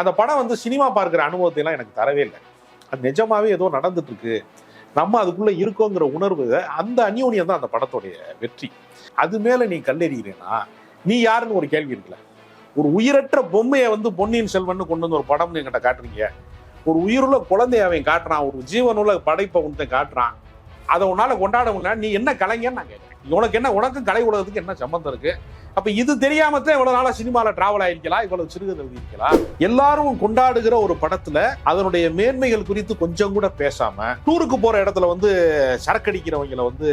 அந்த படம் வந்து சினிமா பார்க்குற அனுபவத்தை எல்லாம் எனக்கு தரவே இல்லை. அது நிஜமாவே ஏதோ நடந்துட்டு இருக்கு நம்ம அதுக்குள்ள இருக்கோங்கிற உணர்வு அந்த அந்யோனியம் தான் அந்த படத்துடைய வெற்றி. அது மேல நீ கல்லெறிகிறேனா நீ யாருன்னு ஒரு கேள்வி இருக்குல்ல. ஒரு உயிரற்ற பொம்மையை வந்து பொன்னியின் செல்வன் கொண்டு வந்து ஒரு படம்னு என்கிட்ட காட்டுறீங்க. ஒரு உயிருள்ள குழந்தைய அவன் காட்டுறான். ஒரு ஜீவனுள்ள படைப்பை உன்ட்ட காட்டுறான். அதை உன்னால கொண்டாட முடியல நீ என்ன கலைஞன்னு நான் கேட்கிறேன். உனக்கு என்ன உனக்கும் கலை உலகத்துக்கு என்ன சம்பந்தம் இருக்கு? அப்ப இது தெரியாம தான் இவ்வளவு நாளா சினிமால டிராவல் ஆயிருக்கலாம் இவ்வளவு சிறுகதை எழுதியிருக்கலாம் எல்லாரும் கொண்டாடுகிற ஒரு படத்துல அதனுடைய மேன்மைகள் குறித்து கொஞ்சம் கூட பேசாம டூருக்கு போற இடத்துல வந்து சரக்கடிக்கிறவங்களை வந்து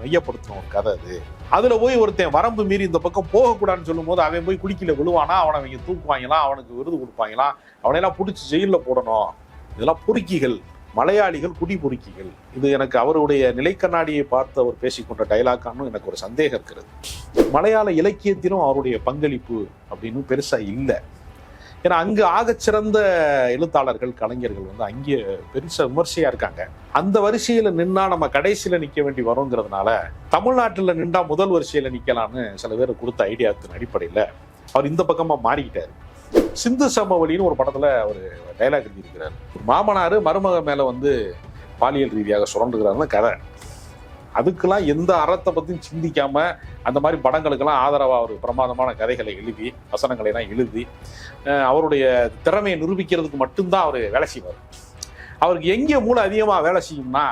மையப்படுத்தின ஒரு கதை அது. அதுல போய் ஒருத்தன் வரம்பு மீறி இந்த பக்கம் போகக்கூடாதுன்னு சொல்லும் போது அவன் போய் குடிக்கல விழுவானா? அவனை அவங்க தூக்குவாங்களாம் அவனுக்கு விருது கொடுப்பாங்களாம் அவனையெல்லாம் பிடிச்சி ஜெயில போடணும். இதெல்லாம் பொறுக்கிகள். மலையாளிகள் குடிபுறுக்கிகள் இது எனக்கு அவருடைய நிலைக்கண்ணாடியை பார்த்து அவர் பேசிக்கொண்ட டைலாக்கான்னு எனக்கு ஒரு சந்தேகம் இருக்கிறது. மலையாள இலக்கியத்திலும் அவருடைய பங்களிப்பு அப்படின்னு பெருசாக இல்லை. ஏன்னா அங்கு ஆகச்சிறந்த எழுத்தாளர்கள் கலைஞர்கள் வந்து அங்கே பெருச விமர்சையா இருக்காங்க. அந்த வரிசையில நின்னா நம்ம கடைசியில நிக்க வேண்டி வருங்கிறதுனால தமிழ்நாட்டில் நின்றா முதல் வரிசையில நிக்கலாம்னு சில பேர் கொடுத்த ஐடியாத்தின் அடிப்படையில் அவர் இந்த பக்கமா மாறிக்கிட்டாரு. சிந்து சமவெளின்னு ஒரு படத்துல அவர் டைலாக் எழுதியிருக்கிறார் மாமனார் மருமக மேலே வந்து பாலியல் ரீதியாக சுரண்டுகிறாருன்னு கதை. அதுக்கெல்லாம் எந்த அறத்தை பற்றியும் சிந்திக்காம அந்த மாதிரி படங்களுக்கெல்லாம் ஆதரவாக ஒரு பிரமாதமான கதைகளை எழுதி வசனங்களை எல்லாம் எழுதி அவருடைய திறமையை நிரூபிக்கிறதுக்கு மட்டும்தான் அவர் வேலை செய்வார். அவருக்கு எங்கே மூளை அதிகமாக வேலை செய்யும்னா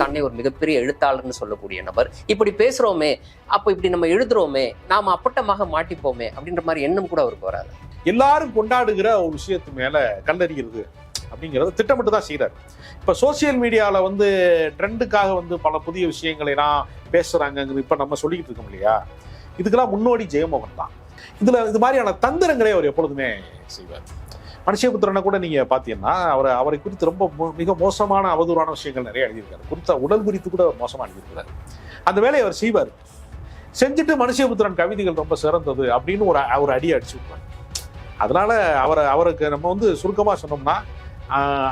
தன்னை ஒரு மிகப்பெரிய எழுத்தாளர்னு சொல்லக்கூடிய நபர். இப்படி பேசுறோமே அப்போ இப்படி நம்ம எழுதுறோமே நாம அப்பட்டமாக மாட்டிப்போமே அப்படின்ற மாதிரி எண்ணம் கூட அவருக்கு வராது. எல்லாரும் கொண்டாடுகிற ஒரு விஷயத்து மேல கல்லறிகிறது அப்படிங்கிறத திட்டமிட்டு தான் செய்கிறார் இப்ப சோசியல் மீடியாவில் வந்து ட்ரெண்டுக்காக வந்து பல புதிய விஷயங்களை எல்லாம் பேசுறாங்கிறது இப்போ நம்ம சொல்லிக்கிட்டு இருக்கோம் இல்லையா? இதுக்கெல்லாம் முன்னோடி ஜெயமோகன் தான். இதுல இது மாதிரியான தந்திரங்களை அவர் எப்பொழுதுமே செய்வார். மனுஷபுத்திரனை கூட நீங்கள் பார்த்தீங்கன்னா அவர் அவரை குறித்து ரொம்ப மோ- மிக மோசமான அவதூறான விஷயங்கள் நிறைய எழுதியிருக்காரு. குறித்த உடல் குறித்து கூட மோசமாக மோசமா எழுதியிருக்காரு அந்த வேலையை அவர் செய்வார். செஞ்சுட்டு மனுஷபுத்திரன் கவிதைகள் ரொம்ப சிறந்தது அப்படின்னு ஒரு ஒரு அடி அடிச்சு விட்டுருவார். அதனால அவரை அவருக்கு நம்ம வந்து சுருக்கமாக சொன்னோம்னா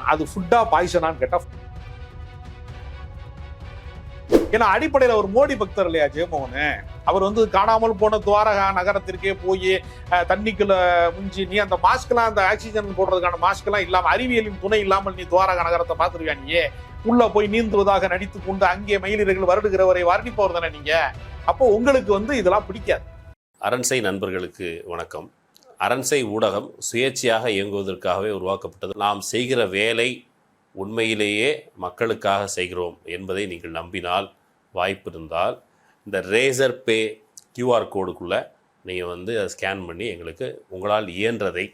அது ஃபுட்டா பாய்சனான்னு கேட்டால் ஏன்னா அடிப்படையில் ஒரு மோடி பக்தர் இல்லையா ஜெயமோகன்? அவர் வந்து காணாமல் போன துவாரகா நகரத்திற்கே போய் தண்ணிக்குள்ள முஞ்சி நீ அந்த மாஸ்க்லாம் அந்த ஆக்சிஜன் போடுறதுக்கான மாஸ்க்லாம் இல்லாமல் அறிவியலின் துணை இல்லாமல் நீ துவாரகா நகரத்தை பார்த்துருவியா நீ உள்ள போய் நீந்துவதாக நடித்து கொண்டு அங்கே மயிலிறகுகள் வருடுகிறவரை வர்ணிப்பவர் தானே நீங்க? அப்போ உங்களுக்கு வந்து இதெல்லாம் பிடிக்காது. அரண்சை நண்பர்களுக்கு வணக்கம். அரண்சை ஊடகம் சுயேட்சையாக இயங்குவதற்காகவே உருவாக்கப்பட்டது. நாம் செய்கிற வேலை உண்மையிலேயே மக்களுக்காக செய்கிறோம் என்பதை நீங்கள் நம்பினால் வாய்ப்பு இருந்தால் இந்த ரேசர் பே கியூஆர் கோடுக்குள்ளே நீங்கள் வந்து அதை ஸ்கேன் பண்ணி எங்களுக்கு உங்களால் இயன்றதை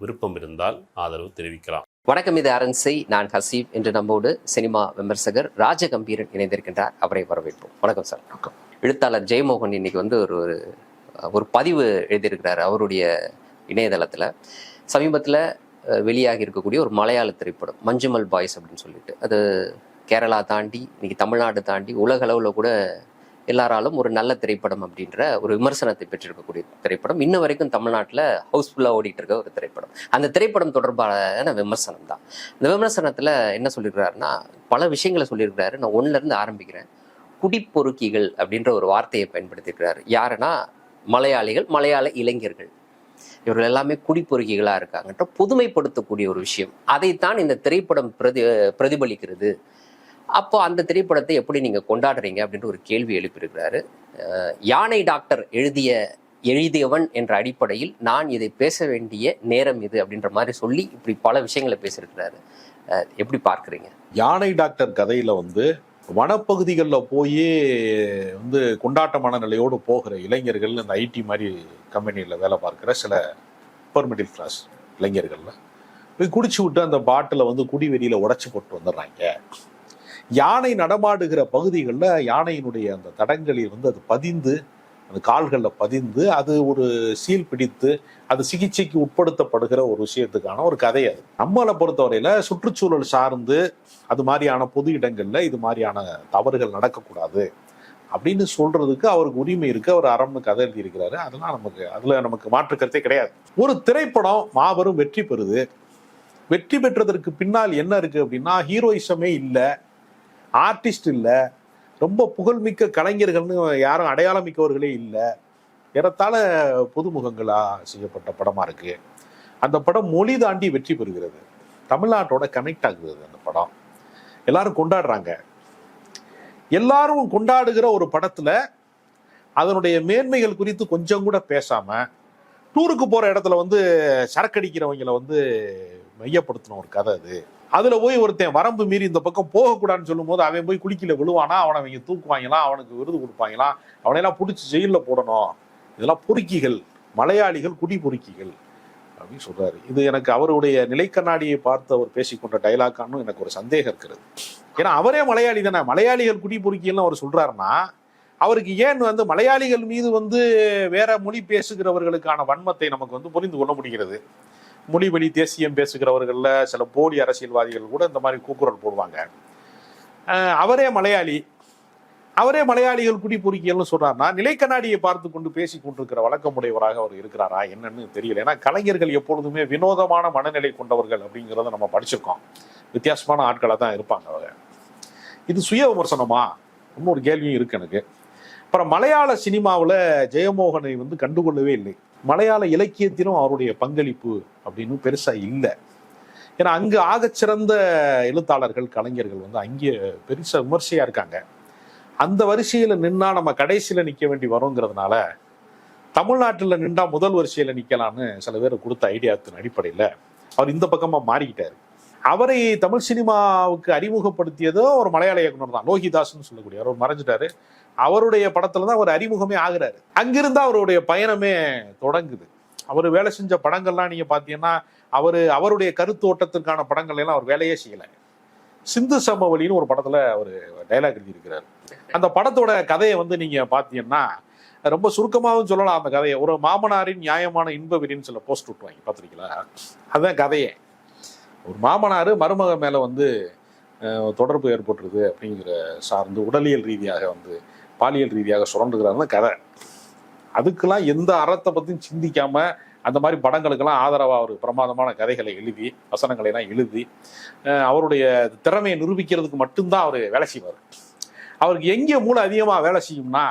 விருப்பம் இருந்தால் ஆதரவு தெரிவிக்கலாம். வணக்கம் இது அரண்சை நான் ஹசீப். என்று நம்மோடு சினிமா விமர்சகர் ராஜகம்பீரன் இணைந்திருக்கின்றார். அவரை வரவேற்போம். வணக்கம் சார் வணக்கம். எழுத்தாளர் ஜெயமோகன் இன்னைக்கு வந்து ஒரு ஒரு ஒரு பதிவு எழுதியிருக்கிறார் அவருடைய இணையதளத்தில். சமீபத்தில் வெளியாகி இருக்கக்கூடிய ஒரு மலையாள திரைப்படம் மஞ்சுமல் பாய்ஸ் அப்படின்னு சொல்லிட்டு. அது கேரளா தாண்டி இன்னைக்கு தமிழ்நாடு தாண்டி உலக அளவில் கூட எல்லாராலும் ஒரு நல்ல திரைப்படம் அப்படின்ற ஒரு விமர்சனத்தை பெற்றிருக்கக்கூடிய திரைப்படம். இன்ன வரைக்கும் தமிழ்நாட்டில் ஹவுஸ்ஃபுல்லாக ஓடிட்டு இருக்க ஒரு திரைப்படம். அந்த திரைப்படம் தொடர்பான விமர்சனம் தான். இந்த விமர்சனத்தில் என்ன சொல்லியிருக்கிறாருன்னா பல விஷயங்களை சொல்லியிருக்கிறாரு நான் ஒன்றுலேருந்து ஆரம்பிக்கிறேன். குடிப்பொறுக்கிகள் அப்படின்ற ஒரு வார்த்தையை பயன்படுத்தியிருக்கிறாரு. யாருன்னா மலையாளிகள் மலையாள இளைஞர்கள். இவர்கள் எல்லாமே குடிப்பொறுக்கிகளாக இருக்காங்கன்ற புதுமைப்படுத்தக்கூடிய ஒரு விஷயம். அதைத்தான் இந்த திரைப்படம் பிரதி பிரதிபலிக்கிறது. அப்போ அந்த திரைப்படத்தை எப்படி நீங்க கொண்டாடுறீங்க அப்படின்ற ஒரு கேள்வி எழுப்பியிருக்கிறாரு. யானை டாக்டர் எழுதிய எழுதியவன் என்ற அடிப்படையில் நான் இதை பேச வேண்டிய நேரம் இது அப்படின்ற மாதிரி சொல்லி இப்படி பல விஷயங்களை பேசியிருக்கிறாரு. எப்படி பார்க்குறீங்க? யானை டாக்டர் கதையில வந்து வனப்பகுதிகளில் போய் வந்து கொண்டாட்ட மனநிலையோடு போகிற இளைஞர்கள் இந்த ஐடி மாதிரி கம்பெனியில் வேலை பார்க்குற சில அப்பர் மிடில் கிளாஸ் இளைஞர்கள்ல போய் குடிச்சு விட்டு அந்த பாட்டிலை வந்து குடி வெறியில் உடச்சி போட்டு வந்துடுறாங்க. யானை நடமாடுகிற பகுதிகளில் யானையினுடைய அந்த தடங்களில் வந்து அது பதிந்து அந்த கால்களில் பதிந்து அது ஒரு சீல் பிடித்து அது சிகிச்சைக்கு உட்படுத்தப்படுகிற ஒரு விஷயத்துக்கான ஒரு கதை அது. நம்மளை பொறுத்தவரையில் சுற்றுச்சூழல் சார்ந்து அது மாதிரியான பொது இடங்களில் இது மாதிரியான தவறுகள் நடக்கக்கூடாது அப்படின்னு சொல்றதுக்கு அவருக்கு உரிமை இருக்கு. அவர் அறம்னு கதை எழுதியிருக்கிறாரு. அதெல்லாம் நமக்கு அதில் நமக்கு மாற்று கருத்தே கிடையாது. ஒரு திரைப்படம் மாபெரும் வெற்றி பெறுது. வெற்றி பெற்றதற்கு பின்னால் என்ன இருக்கு அப்படின்னா ஹீரோயிசமே இல்லை. ஆர்டிஸ்ட் இல்லை. ரொம்ப புகழ்மிக்க கலைஞர்கள்னு யாரும் அடையாளம் மிக்கவர்களே இல்லை. ஏறத்தாழ புதுமுகங்களாக செய்யப்பட்ட படமாக இருக்கு. அந்த படம் மொழி தாண்டி வெற்றி பெறுகிறது. தமிழ்நாட்டோட கனெக்ட் ஆகுது அந்த படம். எல்லாரும் கொண்டாடுறாங்க. எல்லாரும் கொண்டாடுகிற ஒரு படத்தில் அதனுடைய மேன்மைகள் குறித்து கொஞ்சம் கூட பேசாமல் டூருக்கு போகிற இடத்துல வந்து சரக்கடிக்கிறவங்களை வந்து மையப்படுத்தின ஒரு கதை அது. அதுல போய் ஒருத்தன் வரம்பு மீறி இந்த பக்கம் போகக்கூடாதுன்னு சொல்லும்போது அவன் போய் குளிக்கல விழுவானா? அவனை அவங்க தூக்குவாங்களாம் அவனுக்கு விருது கொடுப்பாங்களாம் அவனையெல்லாம் பிடிச்சி ஜெயிலில் போடணும். இதெல்லாம் பொறுக்கிகள் மலையாளிகள் குடி பொறுக்கிகள் அப்படின்னு சொல்றாரு. இது எனக்கு அவருடைய நிலைக்கண்ணாடியை பார்த்து அவர் பேசிக்கொண்ட டைலாக்கான்னு எனக்கு ஒரு சந்தேகம் இருக்கிறது. ஏன்னா அவரே மலையாளி தானே. மலையாளிகள் குடி பொறுக்கிகள்னு அவர் சொல்றாருன்னா அவருக்கு ஏன் வந்து மலையாளிகள் மீது வந்து வேற மொழி பேசுகிறவர்களுக்கான வன்மத்தை நமக்கு வந்து புரிந்து கொள்ள முடிகிறது? மொழிவழி தேசியம் பேசுகிறவர்களில் சில போலி அரசியல்வாதிகள் கூட இந்த மாதிரி கூக்குரல் போடுவாங்க. அவரே மலையாளி. அவரே மலையாளிகள் குடி பொறுக்கியல்னு சொல்றாருன்னா நிலைக்கண்ணாடியை பார்த்து கொண்டு பேசி கொண்டிருக்கிற வழக்கமுடையவராக அவர் இருக்கிறாரா என்னன்னு தெரியல. ஏன்னா கலைஞர்கள் எப்பொழுதுமே வினோதமான மனநிலை கொண்டவர்கள் அப்படிங்கிறத நம்ம படிச்சிருக்கோம். வித்தியாசமான ஆட்களாக தான் இருப்பாங்க அவங்க. இது சுய விமர்சனமா? இன்னொரு கேள்வியும் இருக்கு எனக்கு. அப்புறம் மலையாள சினிமாவில் ஜெயமோகனை வந்து கண்டுகொள்ளவே இல்லை. மலையாள இலக்கியத்திலும் அவருடைய பங்களிப்பு அப்படின்னு பெருசா இல்லை. ஏன்னா அங்கு ஆகச்சிறந்த எழுத்தாளர்கள் கலைஞர்கள் வந்து அங்கே பெருசாக விமர்சையா இருக்காங்க. அந்த வரிசையில நின்னா நம்ம கடைசியில நிக்க வேண்டி வருங்கிறதுனால தமிழ்நாட்டில் நின்றா முதல் வரிசையில நிக்கலாம்னு சில பேர் கொடுத்த ஐடியாத்தின் அடிப்படையில் அவர் இந்த பக்கமா மாறிக்கிட்டாரு. அவரை தமிழ் சினிமாவுக்கு அறிமுகப்படுத்தியதோ ஒரு மலையாள இயக்குனர் தான் லோகிதாஸ்னு சொல்லக்கூடிய அவர் மறைஞ்சிட்டாரு. அவருடைய படத்துல தான் அவர் அறிமுகமே ஆகிறாரு. அங்கிருந்து அவருடைய பயணமே தொடங்குது. அவர் வேலை செஞ்ச படங்கள்லாம் நீங்க பாத்தீங்கன்னா அவரு அவருடைய கருத்தோட்டத்திற்கான படங்கள் எல்லாம் அவர் வேலையே செய்யல. சிந்து சமவெளின்னு ஒரு படத்துல அவர் டைலாக் எழுதியிருக்கிறார். அந்த படத்தோட கதையை வந்து நீங்க பாத்தீங்கன்னா ரொம்ப சுருக்கமாகவும் சொல்லலாம் அந்த கதையை. ஒரு மாமனாரின் நியாயமான இன்ப வெறின்னு சில போஸ்ட் விட்டுவாங்க பார்த்துருக்கீங்களா அதுதான் கதையே. ஒரு மாமனார் மருமக மேல வந்து தொடர்பு ஏற்பட்டுருது அப்படிங்கிற சார்ந்து உடலியல் ரீதியாக வந்து பாலியல் ரீதியாக சுரண்டுகிறாருன்னு கதை. அதுக்கெல்லாம் எந்த அறத்தை பற்றியும் சிந்திக்காம அந்த மாதிரி படங்களுக்கெல்லாம் ஆதரவாக ஒரு பிரமாதமான கதைகளை எழுதி வசனங்களை எல்லாம் எழுதி அவருடைய திறமையை நிரூபிக்கிறதுக்கு மட்டும்தான் அவர் வேலை செய்வார். அவருக்கு எங்கே மூளை அதிகமாக வேலை செய்யும்னா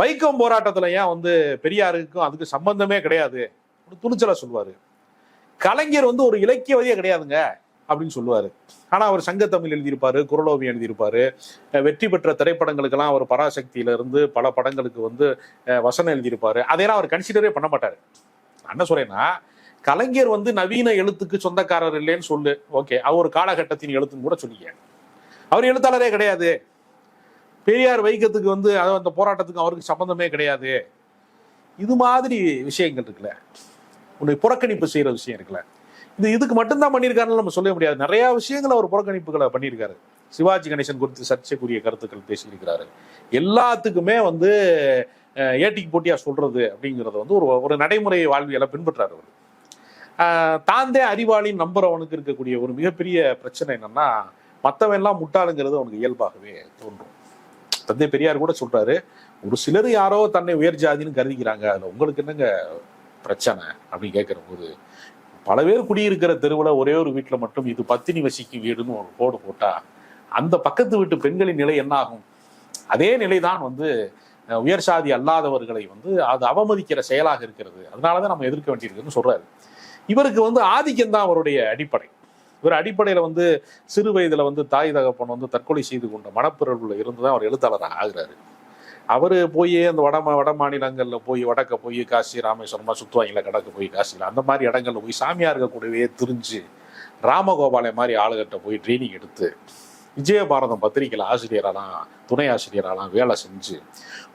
வைக்கம் போராட்டத்தில் ஏன் வந்து பெரியாருக்கும் அதுக்கு சம்பந்தமே கிடையாது. ஒரு துணிச்சலாக சொல்லுவார். கலைஞர் வந்து ஒரு இலக்கியவதியே கிடையாதுங்க. அப்படின்னு சொல்லுவாரு. ஆனா அவர் சங்கத்தமிழ் எழுதியிருப்பாரு குரலோவியம் எழுதியிருப்பாரு. வெற்றி பெற்ற திரைப்படங்களுக்கெல்லாம் அவர் பராசக்தியில இருந்து பல படங்களுக்கு வந்து வசனம் எழுதியிருப்பாரு. அதையெல்லாம் அவர் கன்சிடரே பண்ண மாட்டாரு. என்ன சொல்றேன்னா கலைஞர் வந்து நவீன எழுத்துக்கு சொந்தக்காரர் இல்லைன்னு சொல்லு. ஓகே அவர் ஒரு காலகட்டத்தின் எழுத்துன்னு கூட சொல்லிக்க. அவர் எழுத்தாளரே கிடையாது. பெரியார் வைக்கத்துக்கு வந்து அதாவது அந்த போராட்டத்துக்கு அவருக்கு சம்பந்தமே கிடையாது. இது மாதிரி விஷயங்கள் இருக்குல்ல. உன்னை புறக்கணிப்பு செய்யற விஷயம் இருக்குல்ல. இந்த இதுக்கு மட்டும்தான் பண்ணியிருக்காருன்னு நம்ம சொல்ல முடியாது. நிறைய விஷயங்கள் அவர் புறக்கணிப்புகளை பண்ணியிருக்காரு. சிவாஜி கணேசன் குறித்து சர்ச்சைக்குரிய கருத்துக்கள் பேசியிருக்கிறாரு. எல்லாத்துக்குமே வந்து ஏட்டிக்கு போட்டியா சொல்றது அப்படிங்கறது வந்து ஒரு ஒரு நடைமுறை வாழ்வியலை பின்பற்றாரு அவர். ஆஹ், தாந்தே அறிவாளின்னு நம்புறவனுக்கு இருக்கக்கூடிய ஒரு மிகப்பெரிய பிரச்சனை என்னன்னா மத்தவன் எல்லாம் முட்டாளுங்கிறது அவனுக்கு இயல்பாகவே தோன்றும். தந்தை பெரியார் கூட சொல்றாரு ஒரு சிலர் யாரோ தன்னை உயர் ஜாதின்னு கருதிக்கிறாங்க. அதுல உங்களுக்கு என்னங்க பிரச்சனை? அப்படின்னு கேட்கிற போது பல பேர் குடியிருக்கிற தெருவில் ஒரே ஒரு வீட்டில் மட்டும் இது பத்தினி வசிக்கும் வீடுன்னு ஒரு கோடு போட்டால் அந்த பக்கத்து வீட்டு பெண்களின் நிலை என்ன ஆகும்? அதே நிலைதான் வந்து உயர் சாதி அல்லாதவர்களை வந்து அது அவமதிக்கிற செயலாக இருக்கிறது. அதனாலதான் நம்ம எதிர்க்க வேண்டியிருக்குன்னு சொல்கிறாரு இவருக்கு வந்து ஆதிக்கம் தான் அவருடைய அடிப்படை. இவர் அடிப்படையில் வந்து சிறு வயதில் வந்து தாய் தகப்பன் வந்து தற்கொலை செய்து கொண்ட மனப்பிறவுல இருந்து தான் அவர் எழுத்தாளராக ஆகிறாரு. அவர் போய் அந்த வட வட மாநிலங்களில் போய் வடக்க போய் காசி ராமேஸ்வரமா சுற்றுவாங்கள கடக்க போய் காசியில். அந்த மாதிரி இடங்களில் போய் சாமியார்கள் கூடவே திரிஞ்சு ராமகோபாலை மாதிரி ஆளுகிட்ட போய் ட்ரைனிங் எடுத்து விஜயபாரதம் பத்திரிகையில் ஆசிரியராலாம் துணை ஆசிரியராலாம் வேலை செஞ்சு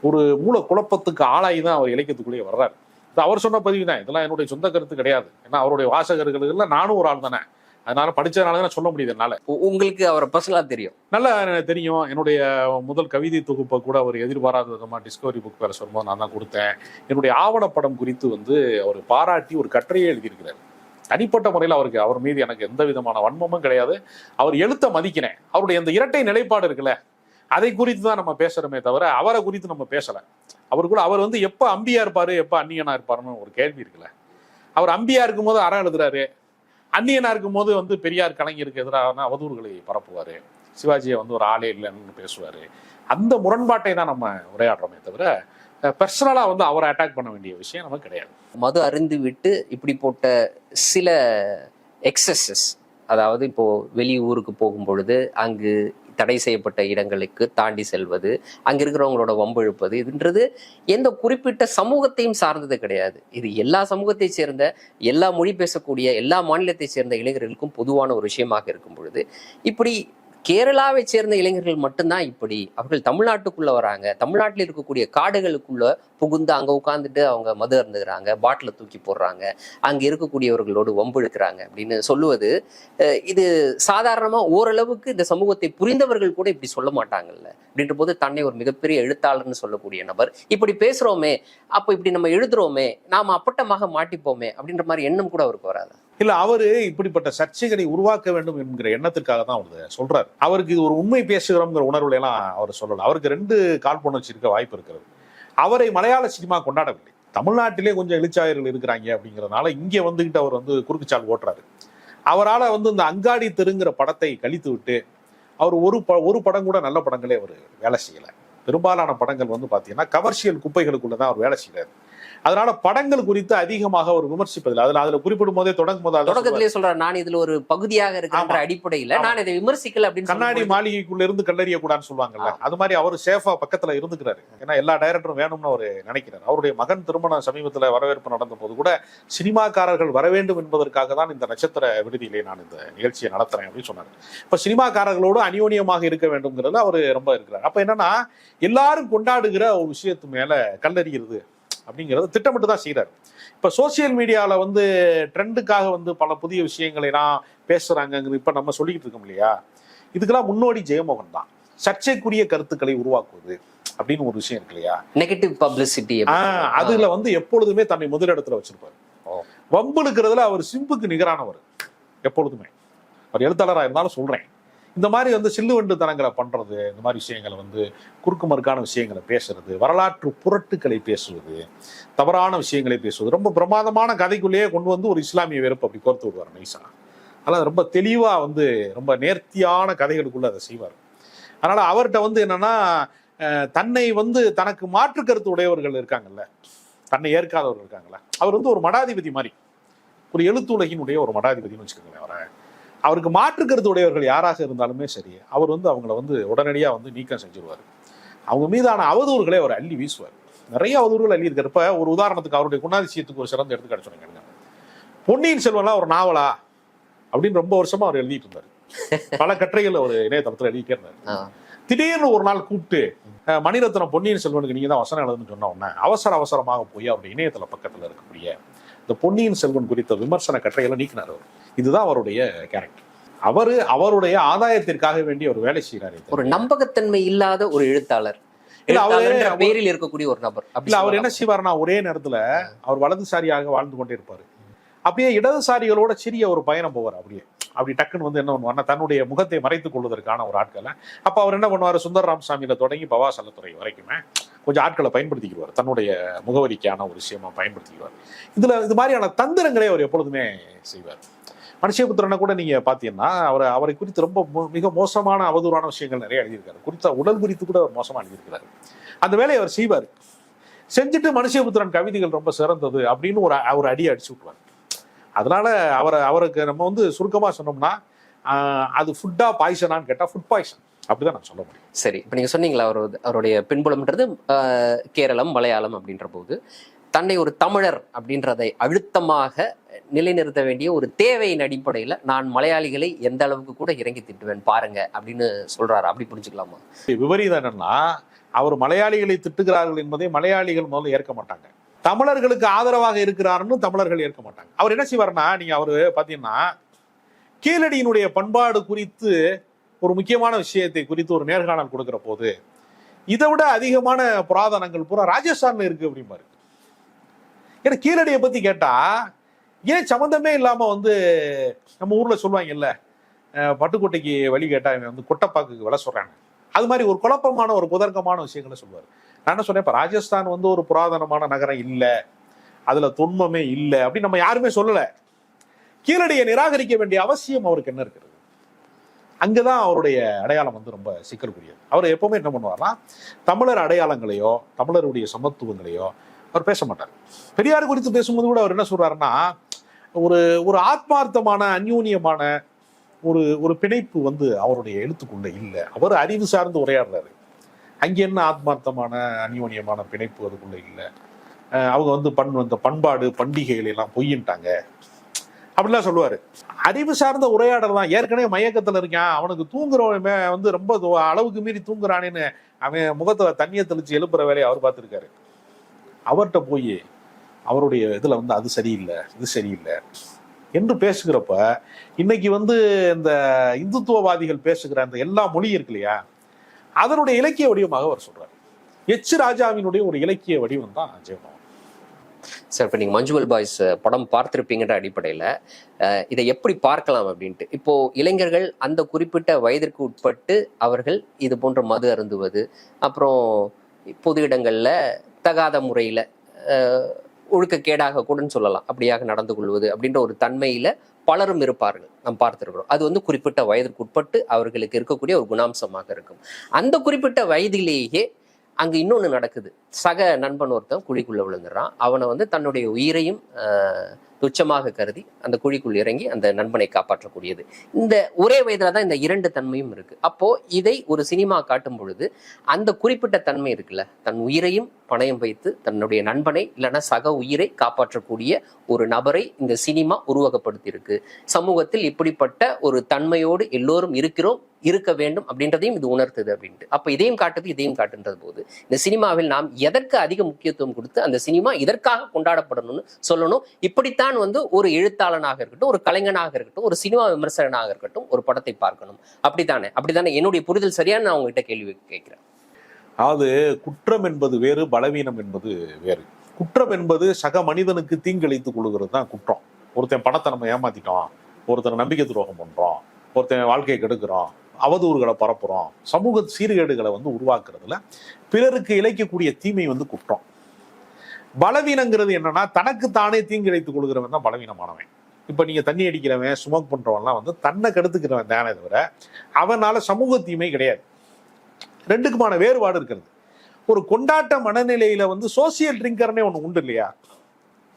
ஒரு மூல குழப்பத்துக்கு ஆளாகி தான் அவர் இலக்கியத்துக்குள்ளேயே வர்றார். இது அவர் சொன்ன பதிவு தான் இதெல்லாம் என்னுடைய சொந்த கருத்து கிடையாது. ஏன்னா அவருடைய வாசகர்களுக்கு நானும் ஒரு ஆள் தானே அதனால படிச்சதுனால தான் சொல்ல முடியுது என்னால. உங்களுக்கு அவரை பர்சனலா தெரியும். நல்லா எனக்கு தெரியும். என்னுடைய முதல் கவிதை தொகுப்பை கூட அவர் எதிர்பாராத விதமா டிஸ்கவரி புக் வேற சொல்லும்போது நான் தான் கொடுத்தேன். என்னுடைய ஆவணப்படம் குறித்து வந்து அவர் பாராட்டி ஒரு கட்டுரையே எழுதியிருக்கிறார். தனிப்பட்ட முறையில் அவருக்கு அவர் மீது எனக்கு எந்த விதமான வன்மமும் கிடையாது. அவர் எழுத்த மதிக்கிறேன் அவருடைய இந்த இரட்டை நிலைப்பாடு இருக்குல்ல அதை குறித்து தான் நம்ம பேசுறோமே தவிர அவரை குறித்து நம்ம பேசல. அவர் கூட அவர் வந்து எப்ப அம்பியா இருப்பாரு எப்ப அந்நியனா இருப்பாருன்னு ஒரு கேள்வி இருக்குல்ல. அவர் அம்பியா இருக்கும்போது அறம் எழுதுறாரு. அந்நியனா இருக்கும் போது வந்து பெரியார் கலைஞருக்கு எதிரான அவதூறுகளை பரப்புவாரு. சிவாஜியை வந்து ஒரு ஆளே இல்லைன்னு பேசுவாரு. அந்த முரண்பாட்டை தான் நம்ம உரையாடுறோமே தவிர பர்சனலா வந்து அவரை அட்டாக் பண்ண வேண்டிய விஷயம் நமக்கு கிடையாது. மது அருந்து விட்டு இப்படி போட்ட சில எக்ஸசஸ் அதாவது இப்போ வெளி ஊருக்கு போகும் பொழுது அங்கு தடை செய்யப்பட்ட இடங்களுக்கு தாண்டி செல்வது அங்க இருக்கிறவங்களோட வம்பிழுப்பது இதுன்றது எந்த குறிப்பிட்ட சமூகத்தையும் சார்ந்தது கிடையாது. இது எல்லா சமூகத்தை சேர்ந்த எல்லா மொழி பேசக்கூடிய எல்லா மாநிலத்தை சேர்ந்த இளைஞர்களுக்கும் பொதுவான ஒரு விஷயமாக இருக்கும் பொழுது இப்படி கேரளாவை சேர்ந்த இளைஞர்கள் மட்டும்தான் இப்படி. அவர்கள் தமிழ்நாட்டுக்குள்ள வராங்க. தமிழ்நாட்டில் இருக்கக்கூடிய காடுகளுக்குள்ள புகுந்து அங்க உட்காந்துட்டு அவங்க மது அருந்துகிறாங்க பாட்டில தூக்கி போடுறாங்க அங்க இருக்கக்கூடியவர்களோடு வம்பிழுக்கிறாங்க அப்படின்னு சொல்லுவது அஹ், இது சாதாரணமா ஓரளவுக்கு இந்த சமூகத்தை புரிந்தவர்கள் கூட இப்படி சொல்ல மாட்டாங்கல்ல. அப்படின்ற போது தன்னை ஒரு மிகப்பெரிய எழுத்தாளர்னு சொல்லக்கூடிய நபர் இப்படி பேசுறோமே அப்போ இப்படி நம்ம எழுதுறோமே நாம அப்பட்டமாக மாட்டிப்போமே அப்படின்ற மாதிரி எண்ணம் கூட அவருக்கு வராது? இல்ல அவரு இப்படிப்பட்ட சர்ச்சைகளை உருவாக்க வேண்டும் என்கிற எண்ணத்திற்காக தான் அவர் சொல்றாரு. அவருக்கு இது ஒரு உண்மை பேசுகிறோங்கிற உணர்வுல எல்லாம் அவர் சொல்லல. அவருக்கு ரெண்டு காழ்ப்புணர்ச்சி இருக்க வாய்ப்பு இருக்கிறது. அவரை மலையாள சினிமா கொண்டாடவில்லை. தமிழ்நாட்டிலே கொஞ்சம் எழுச்சாயர்கள் இருக்கிறாங்க அப்படிங்கிறதுனால இங்கே வந்துகிட்டு அவர் வந்து குறுக்குச்சால் ஓட்டுறாரு. அவரால் வந்து இந்த அங்காடி தெருங்கிற படத்தை கழித்து விட்டு அவர் ஒரு ப ஒரு படம் கூட நல்ல படங்களே அவர் வேலை செய்யலை. பெரும்பாலான படங்கள் வந்து பார்த்தீங்கன்னா கமர்ஷியல் குப்பைகளுக்குள்ள தான் அவர் வேலை செய்கிறார் அதனால படங்கள் குறித்து அதிகமாக அவர் விமர்சிப்பதில்லை. அதுல அதுல குறிப்பிடும் போதே தொடங்கும் போது. தொடக்கத்திலே சொல்றாரு. நான் இதுல ஒரு பகுதியாக இருக்கிற. அடிப்படையில. நான் இதை விமர்சிக்கல அப்படின்னு கண்ணாடி மாளிகைக்குள்ள இருந்து கல்லறிய கூடாதுன்னு சொல்லுவாங்கல்ல. அது மாதிரி அவர் சேஃபா பக்கத்துல இருந்துக்கிறாரு. ஏன்னா எல்லா டைரக்டரும் வேணும்னு அவர் நினைக்கிறார். அவருடைய மகன் திருமணம் சமீபத்துல வரவேற்பு நடந்த போது கூட சினிமாக்காரர்கள் வர வேண்டும் என்பதற்காக தான் இந்த நட்சத்திர விடுதியிலே நான் இந்த நிகழ்ச்சியை நடத்துறேன் அப்படின்னு சொன்னாரு. இப்ப சினிமாக்காரர்களோடு அநியோன்யமாக இருக்க வேண்டும்ங்கிறதுல அவர் ரொம்ப இருக்கிறார். அப்ப என்னன்னா எல்லாரும் கொண்டாடுகிற ஒரு விஷயத்து மேல கல்லறிகிறது அப்படிங்கறத திட்டமிட்டு தான் செய்யறாரு இப்ப சோசியல் மீடியால வந்து ட்ரெண்டுக்காக வந்து பல புதிய விஷயங்களை எல்லாம் பேசுறாங்கிறது இப்ப நம்ம சொல்லிக்கிட்டு இருக்கோம் இல்லையா? இதுக்கெல்லாம் முன்னோடி ஜெயமோகன் தான். சர்ச்சைக்குரிய கருத்துக்களை உருவாக்குவது அப்படின்னு ஒரு விஷயம் இருக்கு இல்லையா? நெகட்டிவ் பப்ளிசிட்டி அதுல வந்து எப்பொழுதுமே தன்னை முதலிடத்துல வச்சிருப்பாரு. ஓ. வம்புழுக்கிறதுல அவர் சிம்புக்கு நிகரானவர் எப்பொழுதுமே. அவர் எழுத்தாளரா இருந்தாலும் சொல்றேன். இந்த மாதிரி வந்து சில்லுவண்டு தனங்களை பண்றது இந்த மாதிரி விஷயங்களை வந்து குறுக்கு மறுக்கான விஷயங்களை பேசுறது வரலாற்று புரட்டுக்களை பேசுவது தவறான விஷயங்களை பேசுவது ரொம்ப பிரமாதமான கதைக்குள்ளேயே கொண்டு வந்து ஒரு இஸ்லாமிய வெறுப்பு அப்படி கோர்த்து விடுவார் நைசா. அதனால ரொம்ப தெளிவாக வந்து ரொம்ப நேர்த்தியான கதைகளுக்குள்ள அதை செய்வார். அதனால அவர்கிட்ட வந்து என்னன்னா தன்னை வந்து தனக்கு மாற்று கருத்து உடையவர்கள் இருக்காங்கல்ல தன்னை ஏற்காதவர்கள் இருக்காங்கல்ல அவர் வந்து ஒரு மடாதிபதி மாதிரி ஒரு எழுத்துலகினுடைய ஒரு மடாதிபதினு வச்சுக்கோங்களேன் அவரை. அவருக்கு மாற்று கருத்து உடையவர்கள் யாராக இருந்தாலுமே சரி அவர் வந்து அவங்கள வந்து உடனடியா வந்து நீக்கம் செஞ்சிருவார். அவங்க மீதான அவதூறுகளை அவர் அள்ளி வீசுவார். நிறைய அவதூறுகள் அள்ளி இருக்கிறப்ப ஒரு உதாரணத்துக்கு அவருடைய குணாதிசயத்துக்கு ஒரு சிறந்த எடுத்துக்காட்டு சொன்னீங்க பொன்னியின் செல்வன்லாம் ஒரு நாவலா அப்படின்னு ரொம்ப வருஷமா அவர் எழுதிட்டு இருந்தார். பல கட்டுரைகள் அவர் இணையதளத்துல எழுதிட்டே இருந்தார். திடீர்னு ஒரு நாள் கூப்பிட்டு மணிரத்னம் பொன்னியின் செல்வனுக்கு நீங்க தான் வசனம் எழுதுன்னு சொன்ன உடனே அவசர அவசரமாக போய் அவருடைய இணையதள பக்கத்துல இருக்கக்கூடிய இந்த பொன்னியின் செல்வன் குறித்த விமர்சன கட்டுரைகளை நீக்கினார் அவர். இதுதான் அவருடைய கேரக்டர் அவரு அவருடைய ஆதாயத்திற்காக வேண்டி ஒரு வேலை செய்யறாரு ஒரு நம்பகத்தன்மை இல்லாத ஒரு எழுத்தாளர். இல்ல, அவரு- பேரில் இருக்கக்கூடிய ஒரு நபர் இல்ல அவர் என்ன. செய்வார்னா ஒரே நேரத்துல அவர் வலதுசாரியாக வாழ்ந்து கொண்டே இருப்பாரு. அப்படியே இடதுசாரிகளோட சிறிய ஒரு பயணம் போவார் அப்படியே. அப்படி டக்குன்னு வந்து என்ன பண்ணுவார்னா தன்னுடைய முகத்தை மறைத்துக் கொள்வதற்கான ஒரு ஆட்களை. அப்ப அவர் என்ன பண்ணுவார் சுந்தர ராமசாமியில தொடங்கி பவா செல்லத்துறை வரைக்குமே கொஞ்சம் ஆட்களை பயன்படுத்திக்கிடுவார். தன்னுடைய முகவரிக்கான ஒரு விஷயமா பயன்படுத்திக்குவார் இதுல இது மாதிரியான தந்திரங்களை அவர் எப்பொழுதுமே செய்வார். மனுஷபுத்திரனை கூட நீங்க பாத்தீங்கன்னா அவர் அவரை குறித்து ரொம்ப மிக மோசமான அவதூறான விஷயங்கள் நிறைய எழுதியிருக்காரு. குறித்த உடல் குறித்து கூட அவர் மோசமா எழுதியிருக்கிறாரு. அந்த வேலையை அவர் செய்வார். செஞ்சுட்டு மனுஷபுத்திரன் கவிதைகள் ரொம்ப சிறந்தது அப்படின்னு ஒரு அவர் அடி அடிச்சு விட்டுவார் அதனால அவரை அவருக்கு நம்ம வந்து சுருக்கமா சொன்னோம்னா அது ஃபுட்டா பாய்சனான்னு கேட்டா ஃபுட் பாய்சன் அப்படிதான் நான் சொல்ல முடியும். சரி இப்போ நீங்க சொன்னீங்களா அவர் அவருடைய பின்புலம்ன்றது கேரளம் மலையாளம் அப்படின்ற போது தன்னை ஒரு தமிழர் அப்படின்றதை அழுத்தமாக நிலைநிறுத்த வேண்டிய ஒரு தேவையின் அடிப்படையில் நான் மலையாளிகளை எந்த அளவுக்கு கூட இறங்கி திட்டுவேன் பாருங்க அப்படின்னு சொல்றாரு. அப்படி புரிஞ்சுக்கலாமா? விபரீதம் என்னன்னா அவர் மலையாளிகளை திட்டுகிறார்கள் என்பதை மலையாளிகள் முதல்ல ஏற்க மாட்டாங்க. தமிழர்களுக்கு ஆதரவாக இருக்கிறாருன்னு தமிழர்கள் ஏற்க மாட்டாங்க. அவர் என்ன செய்வார்னா நீங்க அவரு பாத்தீங்கன்னா கீழடியினுடைய பண்பாடு குறித்து ஒரு முக்கியமான விஷயத்தை குறித்து ஒரு நேர்காணல் கொடுக்கிற போது இதை விட அதிகமான புராதனங்கள் பூரா ராஜஸ்தான்ல இருக்கு அப்படிம்பாரு. ஏன்னா கீழடியை பத்தி கேட்டா ஏன் சம்மந்தமே இல்லாம வந்து நம்ம ஊர்ல சொல்லுவாங்கல்ல அஹ், பட்டுக்கோட்டைக்கு வழி கேட்டா இவன் வந்து கொட்டப்பாக்குக்கு விலை சொல்றாங்க அது மாதிரி ஒரு குழப்பமான ஒரு புதர்க்கமான விஷயங்களை சொல்லுவார். நான் என்ன சொன்னேன் இப்ப ராஜஸ்தான் வந்து ஒரு புராதனமான நகரம் இல்லை அதுல தொன்மமே இல்லை அப்படின்னு நம்ம யாருமே சொல்லல. கீழடியை நிராகரிக்க வேண்டிய அவசியம் அவருக்கு என்ன இருக்கிறது அங்கதான் அவருடைய அடையாளம் வந்து ரொம்ப சிக்கலுக்குரியது. அவர் எப்பவுமே என்ன பண்ணுவார்னா தமிழர் அடையாளங்களையோ தமிழருடைய சமத்துவங்களையோ அவர் பேச மாட்டார். பெரியார் குறித்து பேசும்போது கூட அவர் என்ன சொல்றாருன்னா ஒரு ஒரு ஆத்மார்த்தமான அந்யூன்யமான ஒரு ஒரு பிணைப்பு வந்து அவருடைய எழுத்துக்குள்ள இல்லை. அவர் அறிவு சார்ந்து உரையாடுறாரு. அங்கே என்ன ஆத்மார்த்தமான அந்யோன்யமான பிணைப்பு அதுக்குள்ள இல்லை. அவங்க வந்து பண் அந்த பண்பாடு பண்டிகைகள் எல்லாம் பொய்யின்ட்டாங்க. அப்படிலாம் சொல்லுவாரு. அறிவு சார்ந்த உரையாடல் தான். ஏற்கனவே மயக்கத்தில் இருக்கான். அவனுக்கு தூங்குறவன் வந்து ரொம்ப அளவுக்கு மீறி தூங்குறானேன்னு அவன் முகத்தில் தண்ணியை தெளிச்சு எழுப்புற வேலையை அவர் பார்த்துருக்காரு. அவர்கிட்ட போய் அவருடைய இதில் வந்து அது சரியில்லை இது சரியில்லை என்று பேசுகிறப்ப இன்னைக்கு வந்து இந்த இந்துத்துவவாதிகள் பேசுகிற அந்த எல்லா மொழி இருக்கு இல்லையா? அதனுடைய இலக்கிய வடிவமாக அவர் சொல்றாரு. எச் ராஜாவினுடைய ஒரு இலக்கிய வடிவம் தான் ஜெயமோகன் சார் இப்போ நீங்கள் மஞ்சுவல் பாய்ஸ் படம் பார்த்துருப்பீங்கன்ற அடிப்படையில் இதை எப்படி பார்க்கலாம் அப்படின்ட்டு. இப்போ இளைஞர்கள் அந்த குறிப்பிட்ட வயதிற்கு உட்பட்டு அவர்கள் இது போன்ற மது அருந்துவது அப்புறம் பொது இடங்களில் தகாத முறையில் ஒழுக்கக்கேடாக கூடன்னு சொல்லலாம். அப்படியாக நடந்து கொள்வது அப்படின்ற ஒரு தன்மையில் பலரும் இருப்பார்கள். நாம் பார்த்திருக்கிறோம். அது வந்து குறிப்பிட்ட வயதிற்கு உட்பட்டு அவர்களுக்கு இருக்கக்கூடிய ஒரு குணாம்சமாக இருக்கும். அந்த குறிப்பிட்ட வயதிலேயே அங்கே இன்னொன்று நடக்குது. சக நண்பன் ஒருத்தன் குழிக்குள்ள விழுந்துடுறான். அவனை வந்து தன்னுடைய உயிரையும் துச்சமாக கருதி அந்த குழிக்குள் இறங்கி அந்த நண்பனை காப்பாற்றக்கூடியது. இந்த ஒரே வயதுல தான் இந்த இரண்டு தன்மையும் இருக்கு. அப்போ இதை ஒரு சினிமா காட்டும் பொழுது அந்த குறிப்பிட்ட தன்மை இருக்குல்ல தன் உயிரையும் பணயம் வைத்து தன்னுடைய நண்பனை இல்லைன்னா சக உயிரை காப்பாற்றக்கூடிய ஒரு நபரை இந்த சினிமா உருவகப்படுத்தி இருக்கு சமூகத்தில் இப்படிப்பட்ட ஒரு தன்மையோடு எல்லோரும் இருக்கிறோம் இருக்க வேண்டும் அப்படின்றதையும் இது உணர்த்துது அப்படின்ட்டு. அப்ப இதையும் காட்டுது இதையும் காட்டுன்றது போது. இந்த சினிமாவில் நாம் எதற்கு அதிக முக்கியத்துவம் கொடுத்து அந்த சினிமா இதற்காக கொண்டாடப்படணும்னு சொல்லணும்? இப்படித்தான் வந்து ஒரு எழுத்தாளனாக இருக்கட்டும் ஒரு கலைஞனாக இருக்கட்டும் ஒரு சினிமா விமர்சகனாக இருக்கட்டும் ஒரு படத்தை பார்க்கணும். அப்படித்தானே? அப்படித்தானே? என்னுடைய புரிதல் சரியான நான் உங்ககிட்ட கேள்வி கேட்கிறேன். அதாவது குற்றம் என்பது வேறு பலவீனம் என்பது வேறு. குற்றம் என்பது சக மனிதனுக்கு தீங்கிழைத்துக் கொள்கிறது தான் குற்றம். ஒருத்தன் பணத்தை நம்ம ஏமாத்திட்டோம் ஒருத்தனை நம்பிக்கை துரோகம் பண்றோம் ஒருத்தன் வாழ்க்கையை கெடுக்கிறோம் அவதூறுகளை பரப்புறோம் சமூக சீர்கேடுகளை வந்து உருவாக்குறதுல பிறருக்கு இழைக்கக்கூடிய தீமை வந்து குற்றம். பலவீனங்கிறது என்னன்னா தனக்கு தானே தீங்கிழைத்துக் கொள்கிறவன் தான் பலவீனமானவன். இப்போ நீங்கள் தண்ணி அடிக்கிறவன் ஸ்மோக் பண்ணுறவன்லாம் வந்து தன்னை கெடுத்துக்கிறவன் தானே தவிர அவனால் சமூக தீமை கிடையாது. ரெண்டுக்குமான வேறுபாடு இருக்கிறது. ஒரு கொண்டாட்ட மனநிலையில வந்து சோசியல் ட்ரிங்கர்னே ஒன்று உண்டு இல்லையா?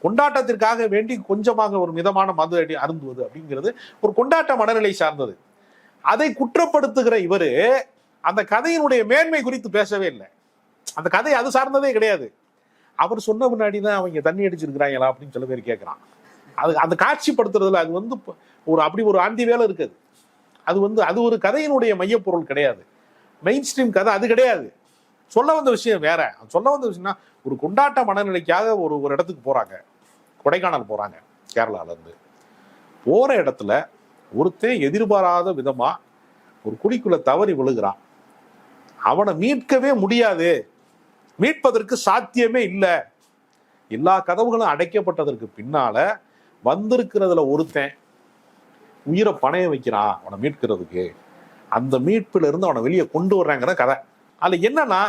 கொண்டாட்டத்திற்காக வேண்டி கொஞ்சமாக ஒரு மிதமான மது அடி அருந்துவது அப்படிங்கிறது ஒரு கொண்டாட்ட மனநிலை சார்ந்தது. அதை குற்றப்படுத்துகிற இவர் அந்த கதையினுடைய மேன்மை குறித்து பேசவே இல்லை. அந்த கதை அது சார்ந்ததே கிடையாது. அவர் சொன்ன முன்னாடி தான் அவங்க தண்ணி அடிச்சிருக்கிறாங்களா அப்படின்னு சில பேர் கேட்குறான் அது அந்த காட்சிப்படுத்துறதுல அது வந்து ஒரு அப்படி ஒரு ஆந்தி வேலை இருக்குது. அது வந்து அது ஒரு கதையினுடைய மையப்பொருள் கிடையாது. மெயின் ஸ்ட்ரீம் கதை அது கிடையாது. சொல்ல வந்த விஷயம் வேற. சொல்ல வந்த விஷயம்னா ஒரு கொண்டாட்ட மனநிலைக்காக ஒரு ஒரு இடத்துக்கு போறாங்க. கொடைக்கானல் போறாங்க கேரளாவிலேருந்து போகிற போற இடத்துல ஒருத்தன் எதிர்பாராத விதமா ஒரு குழிக்குள்ள தவறி விழுகிறான். அவனை மீட்கவே முடியாது. மீட்பதற்கு சாத்தியமே இல்லை. எல்லா கதவுகளும் அடைக்கப்பட்டதற்கு பின்னால வந்திருக்கிறதுல ஒருத்தன் உயிரை பணைய வைக்கிறான் அவனை மீட்கிறதுக்கு. அந்த மீட்புல இருந்து அவனை வெளியே கொண்டு வர்றாங்கிற கதை. அதுல என்னன்னா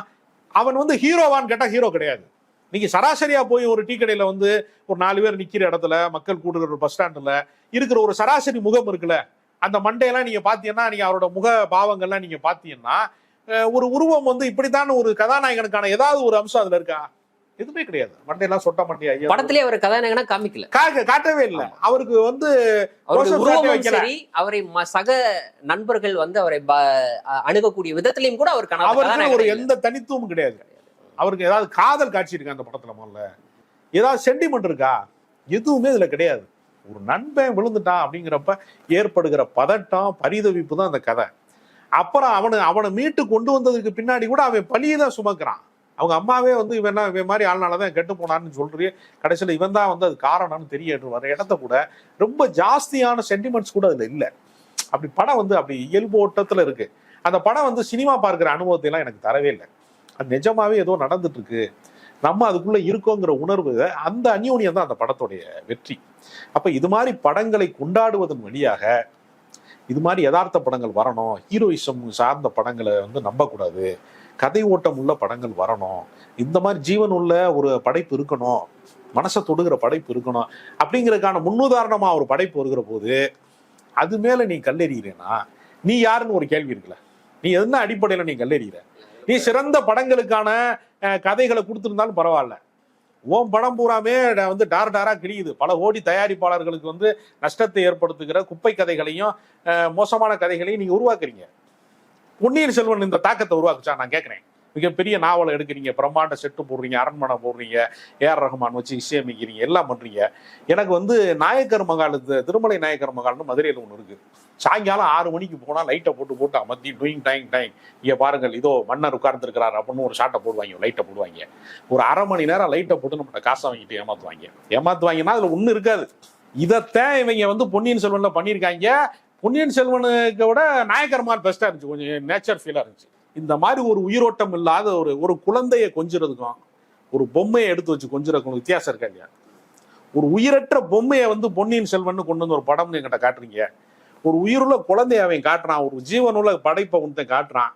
அவன் வந்து ஹீரோவான்னு கேட்டா ஹீரோ கிடையாது. நீங்க சராசரியா போய் ஒரு டீ கடையில வந்து ஒரு நாலு பேர் நிக்கிற இடத்துல மக்கள் கூடுகிற ஒரு பஸ் ஸ்டாண்டுல இருக்கிற ஒரு சராசரி முகம் இருக்குல்ல அந்த மண்டையெல்லாம் நீங்க பாத்தீங்கன்னா நீங்க அவரோட முக பாவங்கள்லாம் நீங்க பாத்தீங்கன்னா ஒரு உருவம் வந்து இப்படித்தான் ஒரு கதாநாயகனுக்கான ஏதாவது ஒரு அம்சம் அதுல இருக்கா? எதுவுமே கிடையாது. மண்டையெல்லாம் சொட்ட மண்டையா? ஐயா. படத்திலே அவர் கதாநாயகனா காமிக்கல. கா- காட்டவே இல்லை. அவருக்கு வந்து. சரி அவரை சக நண்பர்கள் வந்து அவரை அணுகக்கூடிய விதத்திலையும் கூட அவர் அவருக்கு ஒரு. எந்த தனித்துவமும் கிடையாது. அவருக்கு ஏதாவது காதல் காட்சி இருக்கா அந்த படத்துல முதல்ல? ஏதாவது சென்டிமெண்ட் இருக்கா? எதுவுமே இதுல கிடையாது. ஒரு நண்பன் விழுந்துட்டான் அப்படிங்கிறப்ப ஏற்படுகிற பதட்டம் பரிதவிப்பு தான் அந்த கதை. அப்புறம் அவனை அவனை மீட்டு கொண்டு வந்ததுக்கு பின்னாடி கூட அவன் பழியை தான் சுமக்கிறான். அவங்க அம்மாவே வந்து இவன் என்ன இவன் மாதிரி ஆள்னாலதான் கெட்டு போனான்னு சொல்றியே கடைசியில் இவன் தான் வந்து அது காரணம்னு தெரிய வர இடத்த கூட ரொம்ப ஜாஸ்தியான சென்டிமெண்ட்ஸ் கூட அதில் இல்லை. அப்படி படம் வந்து அப்படி இயல்பு ஓட்டத்தில் இருக்கு. அந்த படம் வந்து சினிமா பார்க்குற அனுபவத்தை எல்லாம் எனக்கு தரவே இல்லை. அது நிஜமாவே ஏதோ நடந்துட்டு இருக்கு நம்ம அதுக்குள்ள இருக்கோங்கிற உணர்வு அந்த அந்யோன்யம் தான் அந்த படத்துடைய வெற்றி. அப்ப இது மாதிரி படங்களை கொண்டாடுவதன் வழியாக இது மாதிரி யதார்த்த படங்கள் வரணும். ஹீரோயிசம் சார்ந்த படங்களை வந்து நம்பக்கூடாது. கதை ஓட்டம் உள்ள படங்கள் வரணும். இந்த மாதிரி ஜீவன் உள்ள ஒரு படைப்பு இருக்கணும். மனசை தொடுகிற படைப்பு இருக்கணும். அப்படிங்கிறதுக்கான முன்னுதாரணமாக ஒரு படைப்பு வருகிற போது அது மேலே நீ கல்லெறிகிறேன்னா நீ யாருன்னு ஒரு கேள்வி இருக்குல்ல? நீ என்ன அடிப்படையில் நீ கல்லெறிகிற? நீ சிறந்த படங்களுக்கான கதைகளை கொடுத்துருந்தாலும் பரவாயில்ல. ஓம் படம் பூராமே வந்து டார் டாரா கிழியுது. பல ஓடி தயாரிப்பாளர்களுக்கு வந்து நஷ்டத்தை ஏற்படுத்துகிற குப்பை கதைகளையும் மோசமான கதைகளையும் நீங்க உருவாக்குறீங்க. பொன்னியின் செல்வன் இந்த தாக்கத்தை உருவாக்குச்சா நான் கேட்கிறேன் மிகப்பெரிய நாவலை எடுக்கிறீங்க பிரம்மாண்ட செட்டு போடுறீங்க அரண்மனை போடுறீங்க ஏஆர் ரஹ்மான் வச்சு இசையமைக்கிறீங்க எல்லாம் பண்ணுறீங்க எனக்கு வந்து நாயக்கர் மகால் திருமலை நாயக்கர் மகால்னு மதுரையில் ஒன்று இருக்கு. சாயங்காலம் ஆறு மணிக்கு போனால் லைட்டை போட்டு போட்டு அமர்த்தி டூயிங் டைங் டைங் இங்கே பாருங்கள் இதோ மன்னர் உட்கார்ந்துருக்கிறார் அப்படின்னு ஒரு ஷாட்டை போடுவாங்க லைட்டை போடுவாங்க. ஒரு அரை மணி நேரம் லைட்டை போட்டு நம்ம காசை வாங்கிட்டு ஏமாத்துவாங்க. ஏமாத்துவாங்கன்னா அதில் ஒன்றும் இருக்காது. இதைத்தான் இவங்க வந்து பொன்னியின் செல்வனில் பண்ணியிருக்காங்க. பொன்னியின் செல்வனுக்கு விட நாயக்கர்மால் பெஸ்ட்டாக இருந்துச்சு. கொஞ்சம் நேச்சர் ஃபீலாக இருந்துச்சு. இந்த மாதிரி ஒரு உயிரோட்டம் இல்லாத ஒரு ஒரு குழந்தையை கொஞ்சுறதுக்கும் ஒரு பொம்மையை எடுத்து வச்சு கொஞ்சுறதுக்கும் வித்தியாசம் இருக்கா இல்லையா? ஒரு உயிரற்ற பொம்மையை வந்து பொன்னியின் செல்வன் கொண்டு வந்து ஒரு படம்னு என்கிட்ட காட்டுறீங்க. ஒரு உயிருள்ள குழந்தைய அவன் காட்டுறான் ஒரு ஜீவனுள்ள படைப்பை உன்னை காட்டுறான்.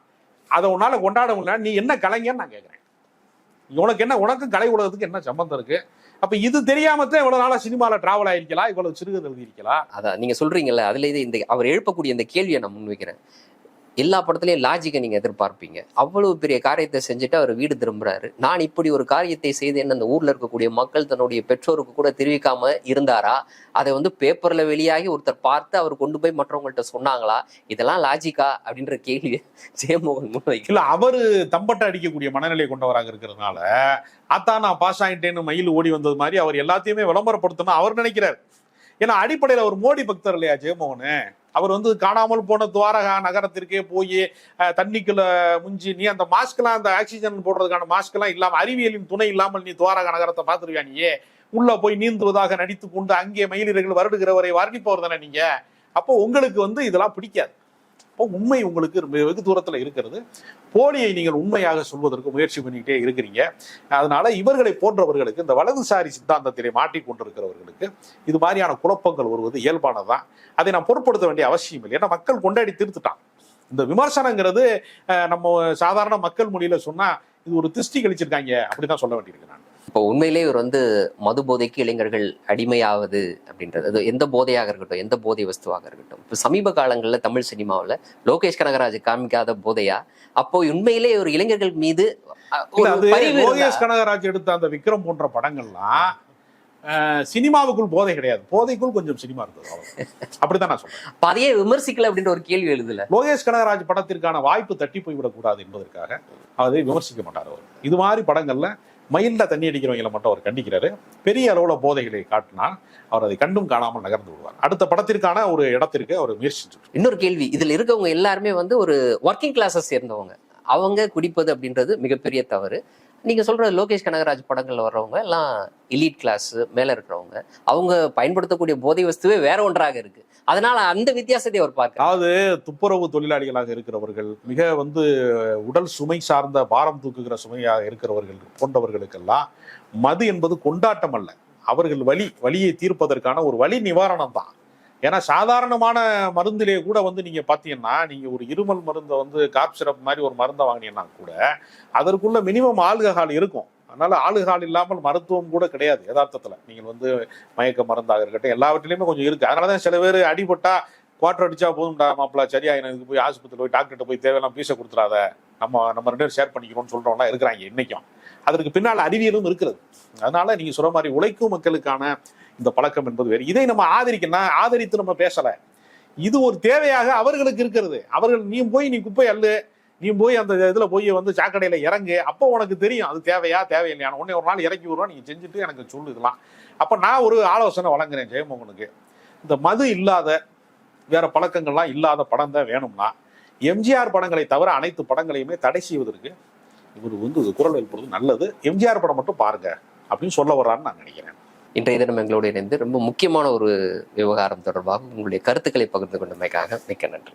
அதை உன்னால கொண்டாட முடியல நீ என்ன கலைஞன்னு நான் கேட்குறேன் உனக்கு என்ன உனக்கும் கலை உலகத்துக்கு என்ன சம்பந்தம் இருக்கு? அப்ப இது தெரியாம தான் இவ்வளவு நாளா சினிமால டிராவல் ஆயிருக்கலாம் இவ்வளவு சிறுகதை எழுதியிருக்கலாம் அதான் நீங்க சொல்றீங்கல்ல அதுல இது இந்த அவர் எழுப்பக்கூடிய இந்த கேள்வியை நான் முன்வைக்கிறேன். எல்லா படத்துலயும் லாஜிக்கை நீங்க எதிர்பார்ப்பீங்க. அவ்வளவு பெரிய காரியத்தை செஞ்சுட்டு அவர் வீடு திரும்புறாரு. நான் இப்படி ஒரு காரியத்தை செய்தேன்னு அந்த ஊர்ல இருக்கக்கூடிய மக்கள் தன்னுடைய பெற்றோருக்கு கூட தெரிவிக்காம இருந்தாரா? அதை வந்து பேப்பர்ல வெளியாகி ஒருத்தர் பார்த்து அவர் கொண்டு போய் மற்றவங்கள்ட்ட சொன்னாங்களா? இதெல்லாம் லாஜிக்கா அப்படின்ற கேள்வி ஜெயமோகன் முன்வைக்கல அவர் தம்பட்டை அடிக்கக்கூடிய மனநிலை கொண்டவராக இருக்கிறதுனால அத்தா நான் பாஸ் ஆயிட்டேன்னு மயில் ஓடி வந்தது மாதிரி அவர் எல்லாத்தையுமே விளம்பரப்படுத்தணும் அவர் நினைக்கிறார். ஏன்னா அடிப்படையில் அவர் மோடி பக்தர் இல்லையா ஜெயமோகன்? அவர் வந்து காணாமல் போன துவாரகா நகரத்திற்கே போய் தண்ணிக்குள்ள முஞ்சி நீ அந்த மாஸ்க்லாம் அந்த ஆக்சிஜன் போடுறதுக்கான மாஸ்க்லாம் இல்லாமல் அறிவியலின் துணை இல்லாமல் நீ துவாரகா நகரத்தை பார்த்துருவியா நீயே உள்ள போய் நீந்துவதாக நடித்து கொண்டு அங்கே மயிலிறகுகள் வருடுகிறவரை வர்ணிப்பவர் தானே நீங்க? அப்போ உங்களுக்கு வந்து இதெல்லாம் பிடிக்காது. அப்போ உண்மை உங்களுக்கு வெகு தூரத்தில் இருக்கிறது. போலியை நீங்கள் உண்மையாக சொல்வதற்கு முயற்சி பண்ணிக்கிட்டே இருக்கிறீங்க. அதனால இவர்களை போன்றவர்களுக்கு இந்த வலதுசாரி சித்தாந்தத்திலே மாட்டிக்கொண்டிருக்கிறவர்களுக்கு இது மாதிரியான குழப்பங்கள் வருவது இயல்பானதுதான். அதை நான் பொருட்படுத்த வேண்டிய அவசியம் இல்லை. ஏன்னா மக்கள் கொண்டாடி தீர்த்துட்டான். இந்த விமர்சனங்கிறது நம்ம சாதாரண மக்கள் மொழியில சொன்னா இது ஒரு திருஷ்டி கழிச்சிருக்காங்க அப்படிதான் சொல்ல வேண்டியிருக்கு நான். இப்போ உண்மையிலே இவர் வந்து மது போதைக்கு இளைஞர்கள் அடிமையாவது அப்படின்றது. அது எந்த போதையாக இருக்கட்டும் எந்த போதை வஸ்துவாக இருக்கட்டும். இப்போ சமீப காலங்களில் தமிழ் சினிமாவில் லோகேஷ் கனகராஜ் காமிக்காத போதையா? அப்போ உண்மையிலே ஒரு இளைஞர்கள் மீது லோகேஷ் கனகராஜ் எடுத்த அந்த விக்ரம் போன்ற படங்கள்லாம் சினிமாவுக்குள் போதை கிடையாது. போதைக்குள் கொஞ்சம் சினிமா இருந்தது. அப்படித்தான் நான் சொல்றேன். அதையே விமர்சிக்கல அப்படின்ற ஒரு கேள்வி எழுதல. லோகேஷ் கனகராஜ் படத்திற்கான வாய்ப்பு தட்டி போய்விடக் கூடாது என்பதற்காக அதை விமர்சிக்க மாட்டார் அவர். இது மாதிரி படங்கள்ல மயிலில் தண்ணி அடிக்கிறவங்களை மட்டும் அவர் கண்டிக்கிறாரு. பெரிய அளவில் போதைகளை காட்டினால் அவர் அதை கண்டும் காணாமல் நகர்ந்து விடுவார். அடுத்த படத்திற்கான ஒரு இடத்திற்கு அவர் முயற்சி இன்னொரு கேள்வி இதில் இருக்கவங்க எல்லாருமே வந்து ஒரு ஒர்க்கிங் கிளாஸை சேர்ந்தவங்க. அவங்க குடிப்பது அப்படின்றது மிகப்பெரிய தவறு. நீங்கள் சொல்கிற லோகேஷ் கனகராஜ் படங்களில் வர்றவங்க எல்லாம் எலீட் கிளாஸ் மேலே இருக்கிறவங்க. அவங்க பயன்படுத்தக்கூடிய போதை வஸ்துவே வேற ஒன்றாக இருக்குது அதனால அந்த வித்தியாசத்தை அவர் பார்க்க அதாவது துப்புரவு தொழிலாளிகளாக இருக்கிறவர்கள் மிக வந்து உடல் சுமை சார்ந்த பாரம் தூக்குகிற சுமையாக இருக்கிறவர்கள் போன்றவர்களுக்கெல்லாம் மது என்பது கொண்டாட்டம் அல்ல. அவர்கள் வலி வலியை தீர்ப்பதற்கான ஒரு வலி நிவாரணம் தான். ஏன்னா சாதாரணமான மருந்திலே கூட வந்து நீங்கள் பார்த்தீங்கன்னா நீங்கள் ஒரு இருமல் மருந்தை வந்து காப் சிரப் மாதிரி ஒரு மருந்தை வாங்கினீங்கன்னா கூட அதற்குள்ள மினிமம் ஆல்கஹால் இருக்கும். அதனால் ஆளுகால் இல்லாமல் மருத்துவம் கூட கிடையாது யதார்த்தத்தில். நீங்கள் வந்து மயக்க மருந்தாக இருக்கட்டும் எல்லாவற்றிலையுமே கொஞ்சம் இருக்குது அதனால தான் சில பேர் அடிபட்டா குவார்டர் அடிச்சா போதும்டா மாப்பிள சரியா எனக்கு போய் ஆஸ்பத்திரி போய் டாக்டர்கிட்ட போய் தேவையெல்லாம் பீஸை கொடுத்துறாத. நம்ம நம்ம ரெண்டு பேரும் ஷேர் பண்ணிக்கிறோம்னு சொல்றவங்களாம் இருக்கிறாங்க இன்றைக்கும் அதற்கு பின்னால் அறிவியலும் இருக்கிறது. அதனால நீங்கள் சொல்கிற மாதிரி உழைக்கும் மக்களுக்கான இந்த பழக்கம் என்பது வேறு. இதை நம்ம ஆதரிக்கணும் ஆதரித்து நம்ம பேசலை. இது ஒரு தேவையாக அவர்களுக்கு இருக்கிறது. அவர்கள் நீ போய் நீ குப்பை அல்லு நீ போய் அந்த இதில் போய் வந்து சாக்கடையில் இறங்கு. அப்போ உனக்கு தெரியும். அது தேவையா? தேவையில்லையா? உடனே ஒரு நாள் இறக்கி விடுவா நீங்கள் செஞ்சுட்டு எனக்கு சொல்லுதலாம். அப்போ நான் ஒரு ஆலோசனை வழங்குறேன் ஜெயமோகனுக்கு. இந்த மது இல்லாத வேற பழக்கங்கள்லாம் இல்லாத படம் தான் வேணும்னா எம்ஜிஆர் படங்களை தவிர அனைத்து படங்களையுமே தடை செய்வதற்கு இவர் வந்து குரல் எழுப்புறது நல்லது. எம்ஜிஆர் படம் மட்டும் பாருங்க அப்படின்னு சொல்ல வர்றான்னு நான் நினைக்கிறேன். இன்றைய தினம் எங்களோடு இணைந்து ரொம்ப முக்கியமான ஒரு விவகாரம் தொடர்பாக உங்களுடைய கருத்துக்களை பகிர்ந்து கொண்டமைக்காக மிக்க நன்றி.